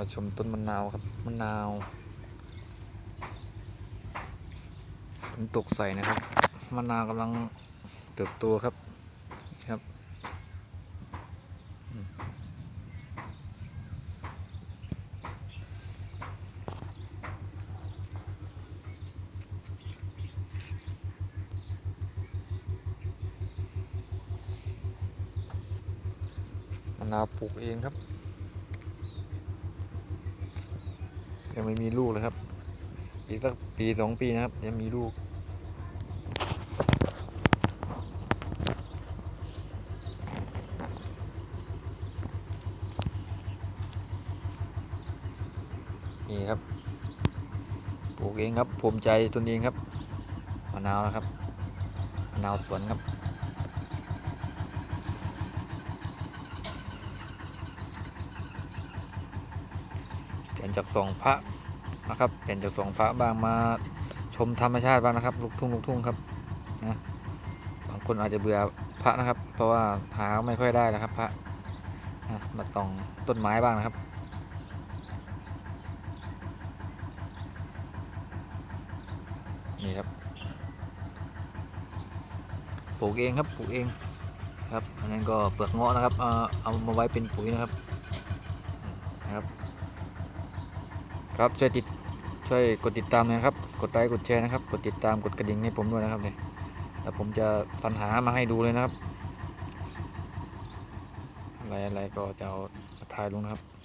าชมต้นมะนาวครับมะนาวฝนตกใส่นะครับมะนาวกำลังเติบโตครับครับมะนาวปลูกเองครับ ยังไม่มีลูกเลยครับ อีกสักปีสองปีนะครับ ยังมีลูก นี่ครับปลูกเองครับภูมิใจตนเองครับมะนาวนะครับมะนาวสวนครับ เปลี่ย นจากสองพระนะครับเปลี่ยนจากสองพระบ้างมาชมธรรมชาติบ้างนะครับ ลูกทุ่งลูกทุ่งครับนะบางคนอาจจะเบื่อพระนะครับ เพราะว่าหาไม่ค่อยได้นะครับ พระนะมาตองต้นไม้บ้างนะครับนี่ครับปลูกเองครับปลูกเองครับอันนั้นก็เปลือกเงาะนะครับเอามาไว้เป็นปุ๋ยนะครับนะครับ ครับช่วยติดช่วยกดติดตามนะครับ กดไลค์กดแชร์นะครับ กดติดตามกดกระดิ่งให้ผมด้วยนะครับเนี่ยแล้วผมจะสรรหามาให้ดูเลยนะครับอะไรอะไรก็จะเอาถ่ายลงนะครับ